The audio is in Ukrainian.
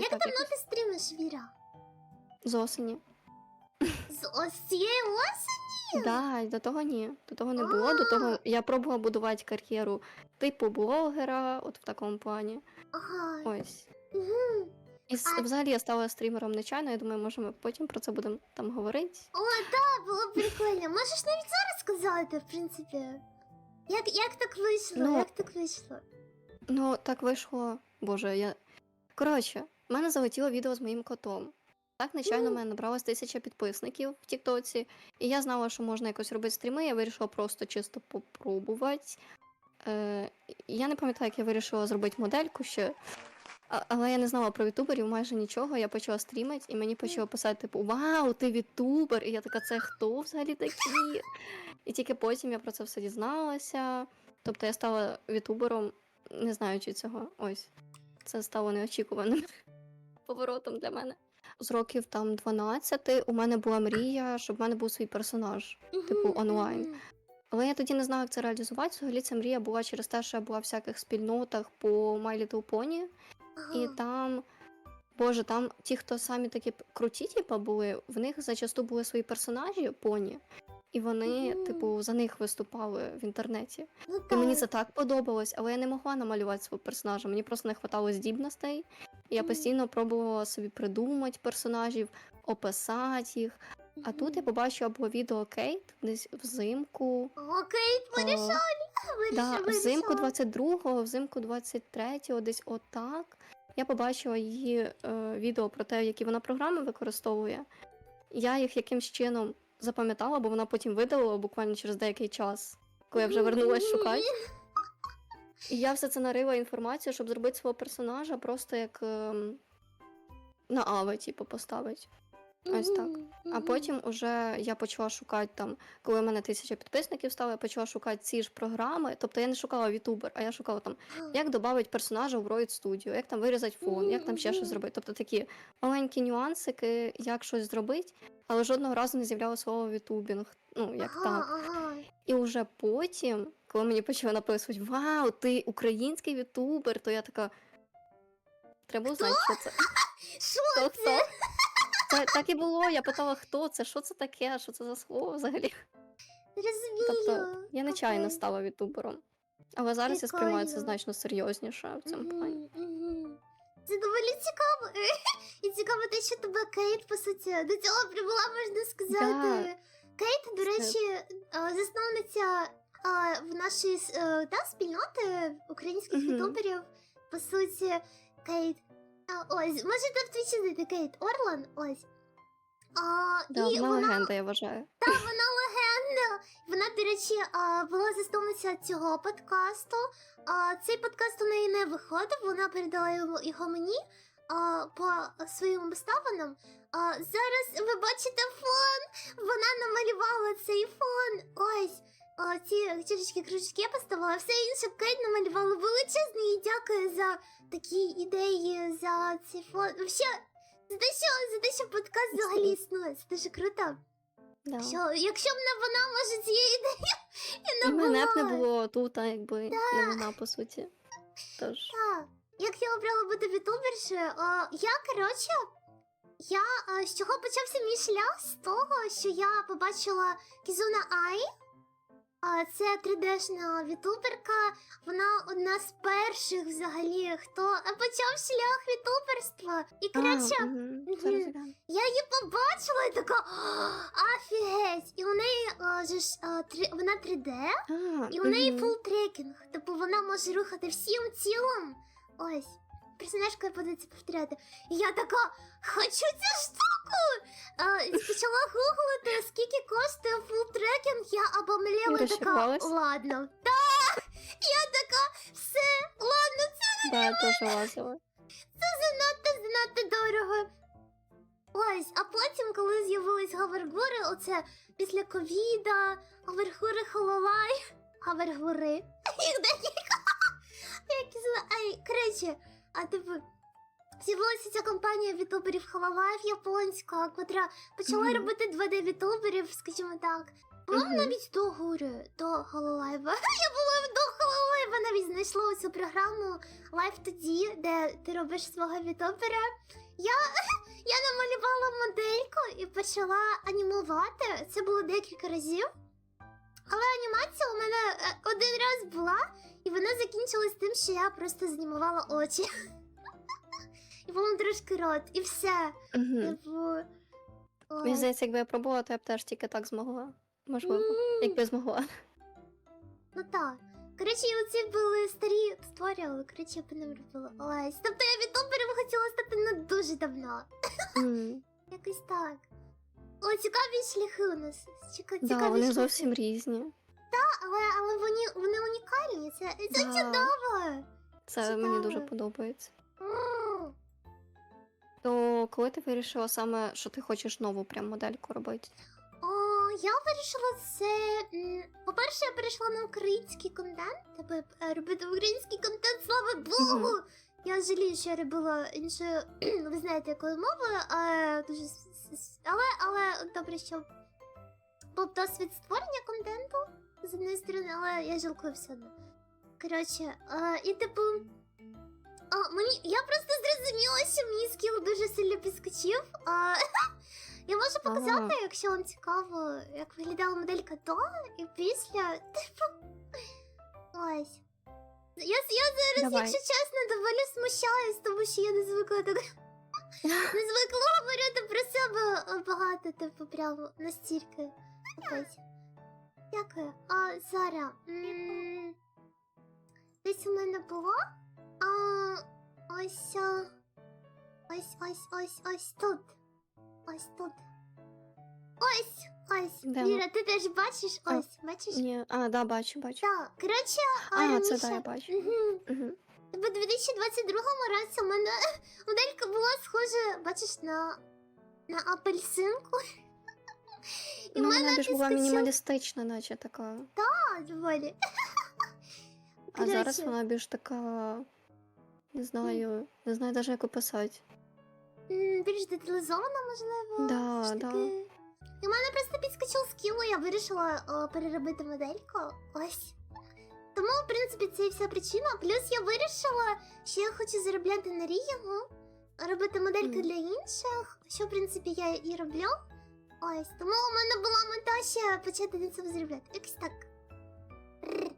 Як так, давно ти стрімиш, Віра? З осені. З ось цієї осені? Да, до того ні. До того не було. До того я пробувала будувати кар'єру типу блогера, от в такому плані. Ага. Ось. Угу. І А- взагалі я стала стрімером нечайно, я думаю, може ми потім про це будемо там говорити. О, так, було б прикольно. Можеш навіть зараз сказати, в принципі. Як, як так вийшло? Ну, як так вийшло? Ну, так вийшло. Боже, я. Коротше, в мене залетіло відео з моїм котом. Так, нечайно в мене набралось тисяча підписників в Тіктоці, і я знала, що можна якось робити стріми, я вирішила просто чисто попробувати. Е, я не пам'ятаю, як я вирішила зробити модельку ще. А- Але я не знала про ютуберів майже нічого. Я почала стрімити, і мені почало писати, типу, Вау, ти ютубер! І я така, це хто взагалі такі? І тільки потім я про це все дізналася. Тобто я стала ютубером, не знаючи цього. Ось. Це стало неочікуваним поворотом для мене. З років там 12 у мене була мрія, щоб в мене був свій персонаж, типу онлайн. Але я тоді не знала, як це реалізувати. Взагалі ця мрія була через те, що я була в всяких спільнотах по My Little Pony. І там, боже, там ті, хто самі такі круті, типу, були, в них зачасту були свої персонажі поні, і вони, Мгм. типу, за них виступали в інтернеті. Ну, І мені це так подобалось, але я не могла намалювати свого персонажа. Мені просто не вистачало здібностей. Я постійно пробувала собі придумати персонажів, описати їх. А тут я побачила було відео Кейт десь взимку. О, вирішали, Да, взимку 22-го, взимку 23-го, десь отак. Я побачила її е, відео про те, які вона програми використовує. Я їх якимсь чином запам'ятала, бо вона потім видалила буквально через деякий час, коли я вже вернулась шукати. І я все це нарила інформацію, щоб зробити свого персонажа просто як ем, на ави, типу, поставити. Ось так. А потім уже я почала шукати там, коли в мене тисяча підписників стало, я почала шукати ці ж програми. Тобто я не шукала Вітубер, а я шукала там, як додати персонажа в Roid Studio, як там вирізати фон, як там ще щось зробити. Тобто такі маленькі нюансики, як щось зробити, але жодного разу не з'являло слово Вітубінг. Ну, як ага, так. І вже потім, коли мені почали написувати Вау, ти український вітубер, то я така. Треба знати, що це. Що це? хто? Це так і було. Я питала, хто це, що це таке, що це за слово взагалі. Розумію. Тобто я нечайно Окей. стала ютубером. Але зараз я сприймаю це Прикольно. значно серйозніше в цьому плані. Мгм. Це доволі цікаво. І цікаво те, що тебе Кейт, по суті, до цього прибула, можна сказати. Кейт, до речі, засновниця в нашої с- е, та, спільноти українських Мгм. ютуберів. По суті, Кейт. А, ось, можете в твічі знайти Кейт Орлан, ось. А, Да, і вона легенда, я вважаю. вона легенда. Вона, до речі, а, була засновниця цього подкасту. А, цей подкаст у неї не виходив, вона передала його мені а, по своїм обставинам. А, зараз ви бачите фон. Вона намалювала цей фон. Ось. А, ці чашечки кружечки я поставила, все інше Кейт намалювала величезне їй дякую за такі ідеї, за цей фон. Вообще, за те, що, за те, що подкаст взагалі існує. Це дуже круто. Да. Що, якщо б не вона, може, цієї ідеї і І не мене б не було. було тут, а якби не вона, по суті. Тож. Так. Як я обрала бути вітубершею, а, я, коротше, я а, з чого почався мій шлях? З того, що я побачила Кізуна Ай. А, це 3D-шна вітуберка. Вона одна з перших взагалі, хто почав шлях вітуберства. І коротше, А, мгм, мгм. зараз гляну. Я її побачила і така офігеть! І у неї а, же ж, а, три, вона 3D, А, і у неї мгм. фул трекінг. Тобто вона може рухати всім тілом. Ось. Персонажка буде це повторяти. І я така, хочу цю штуку! А, почала гуглити, скільки коштує фул трекінг, я і така, ладно. Так! Я така, все, ладно, це Да, я теж лазила. занадто занадто дорого. Ось, а потім, коли з'явились гавергури, оце після ковіда, гавергури хололай, гавергури. Їх декілька. Коротше, а типу. З'явилася ця компанія вітуберів Хололайв японська, котра почала Мгм. робити 2D вітуберів, скажімо так. По-моєму, Мгм. навіть до гури, до Хололайва. Я була до Хололайва тебе навіть знайшло цю програму Live 2D, де ти робиш свого вітопера. Я, я намалювала модельку і почала анімувати. Це було декілька разів. Але анімація у мене е, один раз була, і вона закінчилась тим, що я просто знімувала очі. І було трошки рот, і все. Типу. Мені здається, якби я пробувала, то я б теж тільки так змогла. Можливо, якби змогла. Ну так. Коротше, і оці були старі створювали, коротше, я по ним робила. Ось. Тобто я вітопером хотіла стати не дуже давно. Якось так. О, цікаві шляхи у нас. Ціка- Да, цікаві вони шляхи. зовсім різні. Але, але вони, вони унікальні. Це, це Да. чудово. Це мені дуже Цікаво. подобається. М. То коли ти вирішила саме, що ти хочеш нову прям модельку робити? О, я вирішила це. м, По-перше, я перейшла на український контент. Тобто е, робити український контент, слава Богу! Я жалію, що я робила іншою, ви знаєте, якою мовою, а дуже с- с- с- але, але добре, що був досвід створення контенту з однієї сторони, але я жалкую все одно. Коротше, е, і типу. А, мені, я просто зрозуміла, що мій скіл дуже сильно підскочив. А, я можу показати, Ага. якщо вам цікаво, як виглядала моделька до і після. Типу. Ось. Я, я зараз, Давай. якщо чесно, доволі смущаюсь, тому що я не звикла так. Не звикла говорити про себе багато, типу, прямо настільки. Ось. Дякую. А зараз. м, Десь у мене було. А, ось. а, Ось, ось, ось, ось тут. Ось тут. Ось, ось. Де Віра, ти теж бачиш? А, Ось, бачиш? Ні, а, да, бачу, бачу. Так, коротше, а, А, це да, я бачу. Мгм. Угу. В 2022 році у мене моделька була схожа, бачиш, на, на апельсинку. І Ну, вона більш була мінімалістична, наче така. А, доволі. А зараз вона більш така. Не знаю, не знаю навіть як описати. Більш деталізована, можливо. Да, да. І в мене просто підскочив скіл, і я вирішила о, переробити модельку. Ось. Тому, в принципі, це і вся причина. Плюс я вирішила, що я хочу заробляти на рінгу, робити модельки Мгм. для інших, що, в принципі, я і роблю. Ось. Тому у мене була мета ще почати на цьому заробляти. Якось так. Рр.